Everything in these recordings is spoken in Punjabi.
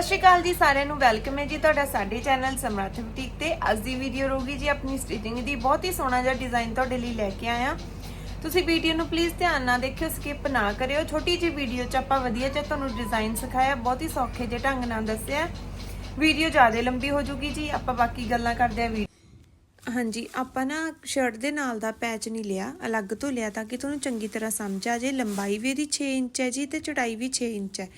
ਸਤਿ ਸ਼੍ਰੀ ਅਕਾਲ ਜੀ, ਸਾਰਿਆਂ ਨੂੰ ਵੈਲਕਮ ਹੈ ਜੀ ਤੁਹਾਡਾ ਸਾਡੇ ਚੈਨਲ ਸਮਰੱਥ ਬੁਟੀਕ ਤੇ। ਅੱਜ ਦੀ ਵੀਡੀਓ ਰਹੂਗੀ ਜੀ ਆਪਣੀ ਸਟਿਚਿੰਗ ਦੀ। ਬਹੁਤ ਹੀ ਸੋਹਣਾ ਜਿਹਾ ਡਿਜ਼ਾਈਨ ਤੁਹਾਡੇ ਲਈ ਲੈ ਕੇ ਆਇਆ। ਤੁਸੀਂ ਵੀਡੀਓ ਨੂੰ ਪਲੀਜ਼ ਧਿਆਨ ਨਾਲ ਦੇਖਿਓ ਸਕਿਪ ਨਾ ਕਰਿਓ। ਛੋਟੀ ਜਿਹੀ ਵੀਡੀਓ 'ਚ ਆਪਾਂ ਵਧੀਆ ਜਿਹਾ ਤੁਹਾਨੂੰ ਡਿਜ਼ਾਈਨ ਸਿਖਾਇਆ। ਬਹੁਤ ਹੀ ਸੌਖੇ ਜਿਹੇ ਢੰਗ ਨਾਲ ਦੱਸਿਆ। ਵੀਡੀਓ ਜ਼ਿਆਦਾ ਲੰਬੀ ਹੋ ਜੂਗੀ ਜੀ। ਆਪਾਂ ਬਾਕੀ ਗੱਲਾਂ ਕਰਦੇ ਆ ਵੀ ਹਾਂਜੀ, ਆਪਾਂ ਨਾ ਸ਼ਰਟ ਦੇ ਨਾਲ ਦਾ ਪੈਚ ਨਹੀਂ ਲਿਆ। ਅਲੱਗ ਤੋਂ ਲਿਆ ਤਾਂ ਕਿ ਤੁਹਾਨੂੰ ਚੰਗੀ ਤਰ੍ਹਾਂ ਸਮਝ ਆ ਜੇ ਲੰਬਾਈ ਵੀ ਇਹਦੀ 6 ਇੰਚ ਹੈ ਜੀ ਤੇ ਚੌੜਾਈ ਵੀ 6 ਇੰਚ ਹੈ।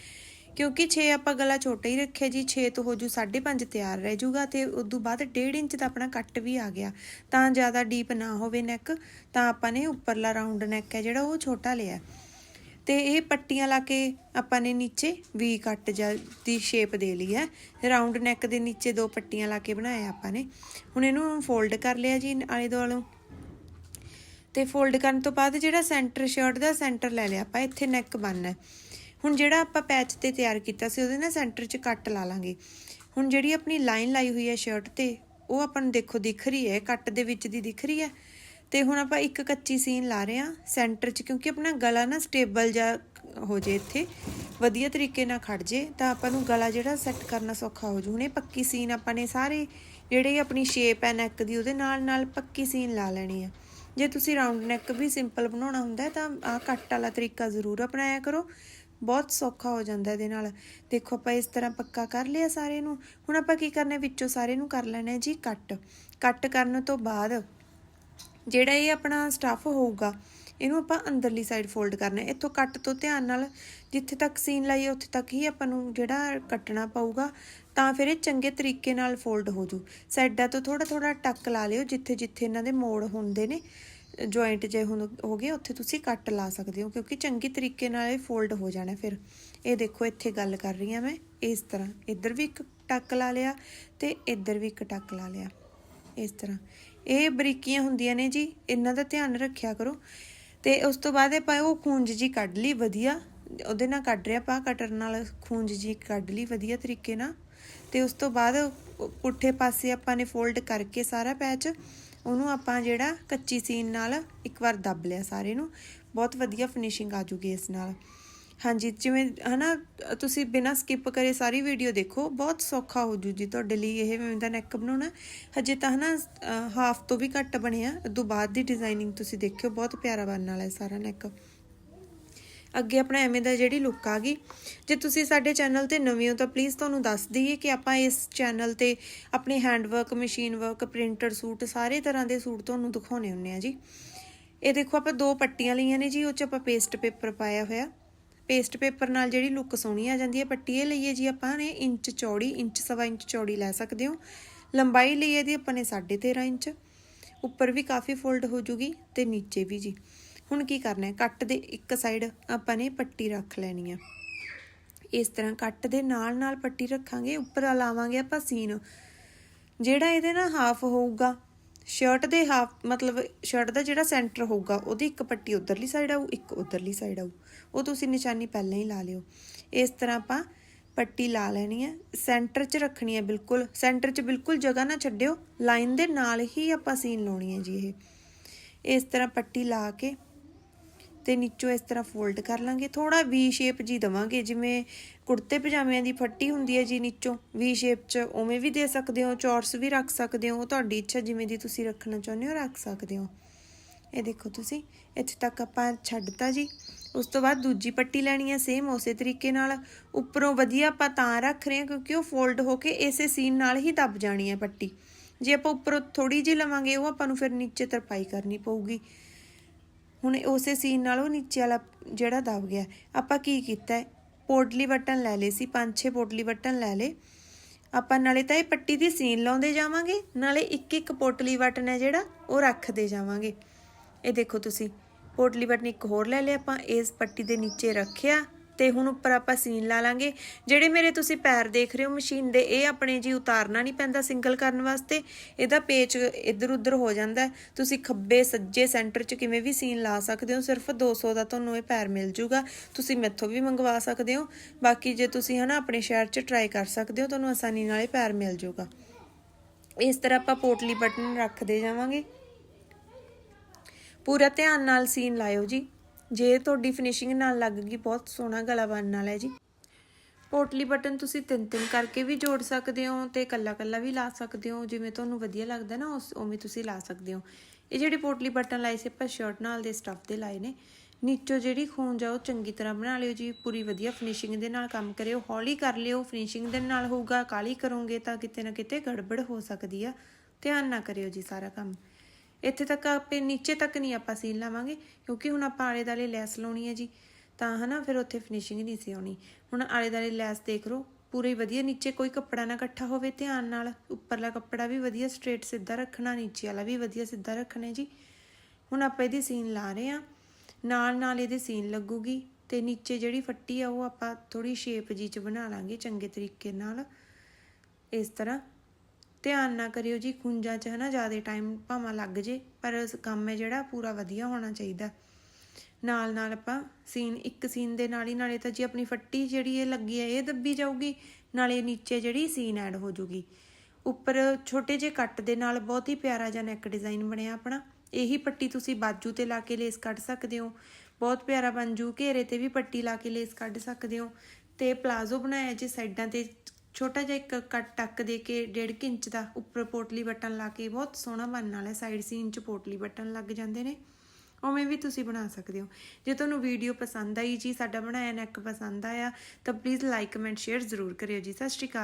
ਕਿਉਂਕਿ 6 ਆਪਾਂ ਗਲਾ ਛੋਟਾ ਹੀ ਰੱਖਿਆ ਜੀ 6 ਤੋਂ ਹੋ ਜੂ 5.5 ਤਿਆਰ ਰਹਿ ਜੂਗਾ ਤੇ ਉਸ ਤੋਂ ਬਾਅਦ 1.5 ਇੰਚ ਦਾ ਆਪਣਾ ਕੱਟ ਵੀ ਆ ਗਿਆ। ਤਾਂ ਜ਼ਿਆਦਾ ਡੀਪ ਨਾ ਹੋਵੇ ਨੈਕ, ਤਾਂ ਆਪਾਂ ਨੇ ਉੱਪਰਲਾ ਰਾਉਂਡ ਨੈਕ ਹੈ ਜਿਹੜਾ ਉਹ ਛੋਟਾ ਲਿਆ। ਤੇ ਇਹ ਪੱਟੀਆਂ ਲਾ ਕੇ ਆਪਾਂ ਨੇ ਨੀਚੇ ਵੀ ਕੱਟ ਦੀ ਸ਼ੇਪ ਦੇ ਲਈ ਹੈ। ਰਾਉਂਡ ਨੈਕ ਦੇ ਨੀਚੇ ਦੋ ਪੱਟੀਆਂ ਲਾ ਕੇ ਬਣਾਇਆ ਆਪਾਂ ਨੇ। ਹੁਣ ਇਹਨੂੰ ਫੋਲਡ ਕਰ ਲਿਆ ਜੀ ਆਲੇ ਦੁਆਲੋਂ। ਤੇ ਫੋਲਡ ਕਰਨ ਤੋਂ ਬਾਅਦ ਜਿਹੜਾ ਸੈਂਟਰ ਸ਼ਰਟ ਦਾ ਸੈਂਟਰ ਲੈ ਲਿਆ ਆਪਾਂ, ਇੱਥੇ ਨੈਕ ਬੰਨ੍ਹਣਾ ਹੈ। ਹੁਣ ਜਿਹੜਾ ਆਪਾਂ ਪੈਚ ਤੇ ਤਿਆਰ ਕੀਤਾ ਸੀ, ਉਹਦੇ ਨਾਲ ਸੈਂਟਰ 'ਚ ਕੱਟ ਲਾ ਲਾਂਗੇ। ਹੁਣ ਜਿਹੜੀ ਆਪਣੀ ਲਾਈਨ ਲਾਈ ਹੋਈ ਹੈ ਸ਼ਰਟ ਤੇ, ਉਹ ਆਪਾਂ ਨੂੰ ਦੇਖੋ ਦਿਖ ਰਹੀ ਹੈ, ਕੱਟ ਦੇ ਵਿੱਚ ਦੀ ਦਿਖ ਰਹੀ ਹੈ। ਤੇ ਹੁਣ ਆਪਾਂ ਇੱਕ ਕੱਚੀ ਸੀਨ ਲਾ ਰਹੇ ਹਾਂ ਸੈਂਟਰ 'ਚ, ਕਿਉਂਕਿ ਆਪਣਾ ਗਲਾ ਨਾ ਸਟੇਬਲ ਜਾ ਹੋ ਜੇ ਇੱਥੇ, ਵਧੀਆ ਤਰੀਕੇ ਨਾਲ ਖੜ ਜੇ, ਤਾਂ ਆਪਾਂ ਨੂੰ ਗਲਾ ਜਿਹੜਾ ਸੈੱਟ ਕਰਨਾ ਸੌਖਾ ਹੋ ਜੂ। ਹੁਣ ਇਹ ਪੱਕੀ ਸੀਨ ਆਪਾਂ ਨੇ ਸਾਰੇ ਜਿਹੜੇ ਆਪਣੀ ਸ਼ੇਪ ਹੈ ਨੈਕ ਦੀ, ਉਹਦੇ ਨਾਲ ਨਾਲ ਪੱਕੀ ਸੀਨ ਲਾ ਲੈਣੀ ਹੈ। ਜੇ ਤੁਸੀਂ ਰਾਉਂਡ ਨੈਕ ਵੀ ਸਿੰਪਲ ਬਣਾਉਣਾ ਹੁੰਦਾ ਤਾਂ ਆ ਕੱਟ ਵਾਲਾ ਤਰੀਕਾ ਜ਼ਰੂਰ ਅਪਣਾਇਆ ਕਰੋ। ਬਹੁਤ ਸੌਖਾ ਹੋ ਜਾਂਦਾ ਇਹਦੇ ਨਾਲ। ਦੇਖੋ, ਆਪਾਂ ਇਸ ਤਰ੍ਹਾਂ ਪੱਕਾ ਕਰ ਲਿਆ ਸਾਰੇ ਨੂੰ। ਹੁਣ ਆਪਾਂ ਕੀ ਕਰਨਾ, ਵਿੱਚੋਂ ਸਾਰੇ ਨੂੰ ਕਰ ਲੈਣਾ ਜੀ ਕੱਟ। ਕੱਟ ਕਰਨ ਤੋਂ ਬਾਅਦ ਜਿਹੜਾ ਇਹ ਆਪਣਾ ਸਟਫ ਹੋਊਗਾ, ਇਹਨੂੰ ਆਪਾਂ ਅੰਦਰਲੀ ਸਾਈਡ ਫੋਲਡ ਕਰਨਾ ਇੱਥੋਂ ਕੱਟ ਤੋਂ ਧਿਆਨ ਨਾਲ ਜਿੱਥੇ ਤੱਕ ਸੀਨ ਲਾਈਏ ਉੱਥੇ ਤੱਕ ਹੀ ਆਪਾਂ ਨੂੰ ਜਿਹੜਾ ਕੱਟਣਾ ਪਊਗਾ, ਤਾਂ ਫਿਰ ਇਹ ਚੰਗੇ ਤਰੀਕੇ ਨਾਲ ਫੋਲਡ ਹੋ ਜੂ। ਸਾਈਡਾਂ ਤੋਂ ਥੋੜਾ ਥੋੜਾ ਟੱਕ ਲਾ ਲਿਓ ਜਿੱਥੇ ਜਿੱਥੇ ਇਹਨਾਂ ਦੇ ਮੋੜ ਹੁੰਦੇ ਨੇ। ਜੁਆਇੰਟ ਜੇ ਹੁਣ ਹੋ ਗਏ, ਉੱਥੇ ਤੁਸੀਂ ਕੱਟ ਲਾ ਸਕਦੇ ਹੋ, ਕਿਉਂਕਿ ਚੰਗੀ ਤਰੀਕੇ ਨਾਲ ਇਹ ਫੋਲਡ ਹੋ ਜਾਣਾ ਫਿਰ। ਇਹ ਦੇਖੋ, ਇੱਥੇ ਗੱਲ ਕਰ ਰਹੀ ਹਾਂ ਮੈਂ, ਇਸ ਤਰ੍ਹਾਂ। ਇੱਧਰ ਵੀ ਇੱਕ ਟੱਕ ਲਾ ਲਿਆ ਤੇ ਇੱਧਰ ਵੀ ਇੱਕ ਟੱਕ ਲਾ ਲਿਆ। ਇਸ ਤਰ੍ਹਾਂ। ਇਹ ਬਰੀਕੀਆਂ ਹੁੰਦੀਆਂ ਨੇ ਜੀ, ਇਹਨਾਂ ਦਾ ਧਿਆਨ ਰੱਖਿਆ ਕਰੋ। ਤੇ ਉਸ ਤੋਂ ਬਾਅਦ ਆਪਾਂ ਉਹ ਖੂੰਜ ਜੀ ਕੱਢ ਲਈ, ਵਧੀਆ। ਉਹਦੇ ਨਾਲ ਕੱਢ ਰਿਆ ਪਾ ਕਟਰ ਨਾਲ ਖੂੰਜ ਜੀ ਕੱਢ ਲਈ, ਵਧੀਆ ਤਰੀਕੇ ਨਾਲ। ਤੇ ਉਸ ਤੋਂ ਬਾਅਦ ਪੁੱਠੇ ਪਾਸੇ ਆਪਾਂ ਨੇ ਫੋਲਡ ਕਰਕੇ ਸਾਰਾ ਪੈਚ ਉਹਨੂੰ ਆਪਾਂ ਜਿਹੜਾ ਕੱਚੀ ਸੀਨ ਨਾਲ ਇੱਕ ਵਾਰ ਦੱਬ ਲਿਆ ਸਾਰੇ ਨੂੰ। ਬਹੁਤ ਵਧੀਆ ਫਿਨਿਸ਼ਿੰਗ ਆ ਜੂਗੀ ਇਸ ਨਾਲ। ਹਾਂਜੀ, ਜਿਵੇਂ ਹਨਾ, ਤੁਸੀਂ ਬਿਨਾਂ ਸਕਿਪ ਕਰੇ ਸਾਰੀ ਵੀਡੀਓ ਦੇਖੋ, ਬਹੁਤ ਸੌਖਾ ਹੋ ਜੂ ਜੀ ਤੁਹਾਡੇ ਲਈ ਇਹ ਮੈਂ ਦਾ ਨੈਕ ਬਣਾਉਣਾ। ਹਜੇ ਤਾਂ ਹਨਾ ਹਾਫ ਤੋਂ ਵੀ ਘੱਟ ਬਣਿਆ। ਉਦੋਂ ਬਾਅਦ ਦੀ ਡਿਜ਼ਾਈਨਿੰਗ ਤੁਸੀਂ ਦੇਖਿਓ, ਬਹੁਤ ਪਿਆਰਾ ਬਣਨ ਵਾਲਾ ਹੈ ਸਾਰਾ ਨੈਕ ਅੱਗੇ ਆਪਣਾ ਐਵੇਂ ਦਾ ਜਿਹੜੀ ਲੁੱਕ ਆ ਗਈ। ਜੇ ਤੁਸੀਂ ਸਾਡੇ ਚੈਨਲ ਤੇ ਨਵੇਂ ਹੋ ਤਾਂ ਪਲੀਜ਼ ਤੁਹਾਨੂੰ ਦੱਸ ਦਈਏ ਕਿ ਆਪਾਂ ਇਸ ਚੈਨਲ ਤੇ ਆਪਣੇ handwork machine work printed suit ਸਾਰੇ ਤਰ੍ਹਾਂ ਦੇ ਸੂਟ ਤੁਹਾਨੂੰ ਦਿਖਾਉਣੇ ਹੁੰਨੇ ਆ ਜੀ। ਇਹ ਦੇਖੋ ਆਪਾਂ ਦੋ ਪੱਟੀਆਂ ਲਈਆਂ ਨੇ ਜੀ, ਉਹ ਚ ਆਪਾਂ ਪੇਸਟ ਪੇਪਰ ਪਾਇਆ ਹੋਇਆ। ਪੇਸਟ ਪੇਪਰ ਨਾਲ ਜਿਹੜੀ ਲੁੱਕ ਸੋਹਣੀ ਆ ਜਾਂਦੀ ਹੈ ਪੱਟੀ ਇਹ ਲਈਏ ਜੀ ਆਪਾਂ ਨੇ ਇੰਚ ਚੌੜੀ, ਇੰਚ ਸਵਾ ਇੰਚ ਚੌੜੀ ਲੈ ਸਕਦੇ ਹੋ। ਲੰਬਾਈ ਲਈ ਇਹਦੀ ਆਪਾਂ ਨੇ 13.5 ਇੰਚ। ਉੱਪਰ ਵੀ ਕਾਫੀ ਫੋਲਡ ਹੋ ਜੂਗੀ ਤੇ ਨੀਚੇ ਵੀ ਜੀ। ਹੁਣ ਕੀ ਕਰਨਾ ਹੈ? ਕੱਟ ਦੇ ਇੱਕ ਸਾਈਡ ਆਪਾਂ ਨੇ ਪੱਟੀ ਰੱਖ ਲੈਣੀ ਹੈ ਇਸ ਤਰ੍ਹਾਂ ਕੱਟ ਦੇ ਨਾਲ ਨਾਲ ਪੱਟੀ ਰੱਖਾਂਗੇ, ਉੱਪਰ ਲਾਵਾਂਗੇ ਆਪਾਂ ਸੀਨ। ਜਿਹੜਾ ਇਹਦੇ ਨਾਲ ਹਾਫ ਹੋਊਗਾ ਸ਼ਰਟ ਦੇ ਹਾਫ ਮਤਲਬ ਸ਼ਰਟ ਦਾ ਜਿਹੜਾ ਸੈਂਟਰ ਹੋਊਗਾ, ਉਹਦੀ ਇੱਕ ਪੱਟੀ ਉਧਰਲੀ ਸਾਈਡ ਆਊ, ਇੱਕ ਉਧਰਲੀ ਸਾਈਡ ਆਊ। ਉਹ ਤੁਸੀਂ ਨਿਸ਼ਾਨੀ ਪਹਿਲਾਂ ਹੀ ਲਾ ਲਿਓ। ਇਸ ਤਰ੍ਹਾਂ ਆਪਾਂ ਪੱਟੀ ਲਾ ਲੈਣੀ ਹੈ ਸੈਂਟਰ 'ਚ ਰੱਖਣੀ ਹੈ ਬਿਲਕੁਲ। ਸੈਂਟਰ 'ਚ ਬਿਲਕੁਲ ਜਗ੍ਹਾ ਨਾ ਛੱਡਿਓ। ਲਾਈਨ ਦੇ ਨਾਲ ਹੀ ਆਪਾਂ ਸੀਨ ਲਾਉਣੀ ਹੈ ਜੀ ਇਹ। ਇਸ ਤਰ੍ਹਾਂ ਪੱਟੀ ਲਾ ਕੇ ਤੇ ਨੀਚੋਂ ਇਸ ਤਰ੍ਹਾਂ ਫੋਲਡ ਕਰ ਲਾਂਗੇ। ਥੋੜਾ ਵੀ ਸ਼ੇਪ ਜੀ ਦਵਾਂਗੇ, ਜਿਵੇਂ ਕੁੜਤੇ ਪਜਾਮਿਆਂ ਦੀ ਫੱਟੀ ਹੁੰਦੀ ਹੈ ਜੀ ਨੀਚੋਂ। ਵੀ ਸ਼ੇਪ 'ਚ ਉਵੇਂ ਵੀ ਦੇ ਸਕਦੇ ਹੋ ਚੌਰਸ ਵੀ ਰੱਖ ਸਕਦੇ ਹੋ ਉਹ ਤੁਹਾਡੀ ਇੱਛਾ ਜਿਵੇਂ ਦੀ ਤੁਸੀਂ ਰੱਖਣਾ ਚਾਹੁੰਦੇ ਹੋ, ਰੱਖ ਸਕਦੇ ਹੋ। ਇਹ ਦੇਖੋ ਤੁਸੀਂ, ਇੱਥੇ ਤੱਕ ਆਪਾਂ ਛੱਡਤਾ ਜੀ। ਉਸ ਤੋਂ ਬਾਅਦ ਦੂਜੀ ਪੱਟੀ ਲੈਣੀ ਹੈ ਸੇਮ ਉਸੇ ਤਰੀਕੇ ਨਾਲ। ਉੱਪਰੋਂ ਵਧੀਆ ਆਪਾਂ ਤਾਂ ਰੱਖ ਰਹੇ ਹਾਂ, ਕਿਉਂਕਿ ਉਹ ਫੋਲਡ ਹੋ ਕੇ ਇਸੇ ਸੀਨ ਨਾਲ ਹੀ ਦੱਬ ਜਾਣੀ ਹੈ ਪੱਟੀ। ਜੇ ਆਪਾਂ ਉੱਪਰੋਂ ਥੋੜੀ ਜਿਹੀ ਲਵਾਂਗੇ, ਉਹ ਆਪਾਂ ਨੂੰ ਫਿਰ ਨੀਚੇ ਤਰਪਾਈ ਕਰਨੀ ਪਊਗੀ। ਹੁਣ ਉਸੇ ਸੀਨ ਨਾਲ ਉਹ ਨੀਚੇ ਵਾਲਾ ਜਿਹੜਾ ਦਬ ਗਿਆ। ਆਪਾਂ ਕੀ ਕੀਤਾ? ਪੋਟਲੀ ਬਟਨ ਲੈ ਲਏ ਸੀ, ਪੰਜ ਛੇ ਪੋਟਲੀ ਬਟਨ ਲੈ ਲਏ। ਆਪਾਂ ਨਾਲੇ ਤਾਂ ਇਹ ਪੱਟੀ ਦੀ ਸੀਨ ਲਾਉਂਦੇ ਜਾਵਾਂਗੇ, ਨਾਲੇ ਇੱਕ ਇੱਕ ਪੋਟਲੀ ਬਟਨ ਹੈ ਜਿਹੜਾ, ਉਹ ਰੱਖਦੇ ਜਾਵਾਂਗੇ। ਇਹ ਦੇਖੋ ਤੁਸੀਂ, ਪੋਟਲੀ ਬਟਨ ਇੱਕ ਹੋਰ ਲੈ ਲਿਆ ਆਪਾਂ, ਇਸ ਪੱਟੀ ਦੇ ਨੀਚੇ ਰੱਖਿਆ। ਤੇ ਹੁਣ ਉੱਪਰ ਆਪਾਂ ਸੀਨ ਲਾ ਲਾਂਗੇ। ਜਿਹੜੇ ਮੇਰੇ ਤੁਸੀਂ ਪੈਰ ਦੇਖ ਰਹੇ ਹੋ ਮਸ਼ੀਨ ਦੇ, ਇਹ ਆਪਣੇ ਜੀ ਉਤਾਰਨਾ ਨਹੀਂ ਪੈਂਦਾ ਸਿੰਗਲ ਕਰਨ ਵਾਸਤੇ। ਇਹਦਾ ਪੇਚ ਇੱਧਰ ਉੱਧਰ ਹੋ ਜਾਂਦਾ। ਤੁਸੀਂ ਖੱਬੇ ਸੱਜੇ ਸੈਂਟਰ 'ਚ ਕਿਵੇਂ ਵੀ ਸੀਨ ਲਾ ਸਕਦੇ ਹੋ, ਸਿਰਫ 200 ਦਾ ਤੁਹਾਨੂੰ ਇਹ ਪੈਰ ਮਿਲ ਜੂਗਾ। ਤੁਸੀਂ ਮੈਥੋਂ ਵੀ ਮੰਗਵਾ ਸਕਦੇ ਹੋ। ਬਾਕੀ ਜੇ ਤੁਸੀਂ ਹਨਾ ਆਪਣੇ ਸ਼ਹਿਰ 'ਚ ਟਰਾਈ ਕਰ ਸਕਦੇ ਹੋ, ਤੁਹਾਨੂੰ ਆਸਾਨੀ ਨਾਲ ਇਹ ਪੈਰ ਮਿਲ ਜੂਗਾ। ਇਸ ਤਰ੍ਹਾਂ ਆਪਾਂ ਪੋਟਲੀ ਬਟਨ ਰੱਖਦੇ ਜਾਵਾਂਗੇ। ਪੂਰਾ ਧਿਆਨ ਨਾਲ ਸੀਨ ਲਾਇਓ ਜੀ। ਜੇ ਤੁਹਾਡੀ ਫਿਨਿਸ਼ਿੰਗ ਨਾਲ ਲੱਗ ਗਈ, ਬਹੁਤ ਸੋਹਣਾ ਗਲਾ ਬਣਨ ਵਾਲਾ ਹੈ ਜੀ। ਪੋਟਲੀ ਬਟਨ ਤੁਸੀਂ ਤਿੰਨ ਤਿੰਨ ਕਰਕੇ ਵੀ ਜੋੜ ਸਕਦੇ ਹੋ ਤੇ ਕੱਲਾ ਕੱਲਾ ਵੀ ਲਾ ਸਕਦੇ ਹੋ। ਜਿਵੇਂ ਤੁਹਾਨੂੰ ਵਧੀਆ ਲੱਗਦਾ ਨਾ, ਉਸ ਉਵੇਂ ਤੁਸੀਂ ਲਾ ਸਕਦੇ ਹੋ। ਇਹ ਜਿਹੜੇ ਪੋਟਲੀ ਬਟਨ ਲਾਏ ਸੀ, ਆਪਾਂ ਸ਼ਰਟ ਨਾਲ ਦੇ ਸਟੱਫ ਦੇ ਲਾਏ ਨੇ। ਨੀਚੋਂ ਜਿਹੜੀ ਖੂੰਜ ਆ ਉਹ ਚੰਗੀ ਤਰ੍ਹਾਂ ਬਣਾ ਲਿਓ ਜੀ। ਪੂਰੀ ਵਧੀਆ ਫਿਨਿਸ਼ਿੰਗ ਦੇ ਨਾਲ ਕੰਮ ਕਰਿਓ। ਹੌਲੀ ਕਰ ਲਿਓ। ਫਿਨਿਸ਼ਿੰਗ ਦੇ ਨਾਲ ਹੋਊਗਾ ਕਾਲੀ ਕਰੋਗੇ ਤਾਂ ਕਿਤੇ ਨਾ ਕਿਤੇ ਗੜਬੜ ਹੋ ਸਕਦੀ ਆ। ਧਿਆਨ ਨਾ ਕਰਿਓ ਜੀ ਸਾਰਾ ਕੰਮ। ਇੱਥੇ ਤੱਕ ਆਪੇ ਨੀਚੇ ਤੱਕ ਨਹੀਂ ਆਪਾਂ ਸੀਨ ਲਾਵਾਂਗੇ, ਕਿਉਂਕਿ ਹੁਣ ਆਪਾਂ ਆਲੇ ਦਾਲੇ ਲੈਸ ਲਾਉਣੀ ਹੈ ਜੀ। ਤਾਂ ਹਨਾ, ਫਿਰ ਉੱਥੇ ਫਿਨਿਸ਼ਿੰਗ ਨਹੀਂ ਸੀ ਆਉਣੀ। ਹੁਣ ਆਲੇ ਦਾਲੇ ਲੈਸ ਦੇਖ ਲਓ, ਪੂਰੇ ਵਧੀਆ, ਨੀਚੇ ਕੋਈ ਕੱਪੜਾ ਨਾ ਇਕੱਠਾ ਹੋਵੇ ਧਿਆਨ ਨਾਲ। ਉੱਪਰਲਾ ਕੱਪੜਾ ਵੀ ਵਧੀਆ ਸਟ੍ਰੇਟ ਸਿੱਧਾ ਰੱਖਣਾ, ਨੀਚੇ ਵਾਲਾ ਵੀ ਵਧੀਆ ਸਿੱਧਾ ਰੱਖਣਾ ਜੀ। ਹੁਣ ਆਪਾਂ ਇਹਦੀ ਸੀਨ ਲਾ ਰਹੇ ਆ ਨਾਲ ਨਾਲ ਇਹਦੇ ਸੀਨ ਲੱਗੂਗੀ ਤੇ ਨੀਚੇ ਜਿਹੜੀ ਫੱਟੀ ਆ, ਉਹ ਆਪਾਂ ਥੋੜੀ ਸ਼ੇਪ ਜੀ ਚ ਬਣਾ ਲਾਂਗੇ, ਚੰਗੇ ਤਰੀਕੇ ਨਾਲ। ਇਸ ਤਰ੍ਹਾਂ ਧਿਆਨ ਨਾ ਕਰਿਓ ਜੀ ਖੁੰਝਾਂ 'ਚ ਹਨਾ ਜ਼ਿਆਦਾ ਟਾਈਮ ਭਾਵੇਂ ਲੱਗ ਜੇ, ਪਰ ਕੰਮ ਹੈ ਜਿਹੜਾ ਪੂਰਾ ਵਧੀਆ ਹੋਣਾ ਚਾਹੀਦਾ। ਨਾਲ ਨਾਲ ਆਪਾਂ ਸੀਨ ਇੱਕ ਸੀਨ ਦੇ ਨਾਲ ਹੀ ਨਾਲੇ ਤਾਂ ਜੀ ਆਪਣੀ ਫੱਟੀ ਜਿਹੜੀ ਇਹ ਲੱਗੀ ਹੈ, ਇਹ ਦੱਬੀ ਜਾਊਗੀ, ਨਾਲੇ ਨੀਚੇ ਜਿਹੜੀ ਸੀਨ ਐਡ ਹੋ ਜੂਗੀ। ਉੱਪਰ ਛੋਟੇ ਜਿਹੇ ਕੱਟ ਦੇ ਨਾਲ ਬਹੁਤ ਹੀ ਪਿਆਰਾ ਜਿਹਾ ਨੈਕ ਡਿਜ਼ਾਈਨ ਬਣਿਆ ਆਪਣਾ। ਇਹੀ ਪੱਟੀ ਤੁਸੀਂ ਬਾਜੂ ਤੇ ਲਾ ਕੇ ਲੇਸ ਕੱਢ ਸਕਦੇ ਹੋ। ਬਹੁਤ ਪਿਆਰਾ ਬਣ ਜੂ, ਘੇਰੇ ਤੇ ਵੀ ਪੱਟੀ ਲਾ ਕੇ ਲੇਸ ਕੱਢ ਸਕਦੇ ਹੋ। ਤੇ ਪਲਾਜ਼ੋ ਬਣਾਇਆ ਜੀ ਸਾਈਡਾਂ ਤੇ ਛੋਟਾ ਜਿਹਾ ਇੱਕ ਕੱਟ ਟੱਕ ਦੇ ਕੇ 1.5 ਇੰਚ ਦਾ ਉੱਪਰ ਪੋਟਲੀ ਬਟਨ ਲਾ ਕੇ ਬਹੁਤ ਸੋਹਣਾ ਬਣਨ ਵਾਲਾ ਸਾਈਡ ਸੀਨ 'ਚ ਪੋਟਲੀ ਬਟਨ ਲੱਗ ਜਾਂਦੇ ਨੇ। ਉਵੇਂ ਵੀ ਤੁਸੀਂ ਬਣਾ ਸਕਦੇ ਹੋ। ਜੇ ਤੁਹਾਨੂੰ ਵੀਡੀਓ ਪਸੰਦ ਆਈ ਜੀ, ਸਾਡਾ ਬਣਾਇਆ ਨੈਕ ਪਸੰਦ ਆਇਆ, ਤਾਂ ਪਲੀਜ਼ ਲਾਈਕ ਕਮੈਂਟ ਸ਼ੇਅਰ ਜ਼ਰੂਰ ਕਰਿਓ ਜੀ। ਸਤਿ ਸ਼੍ਰੀ ਅਕਾਲ।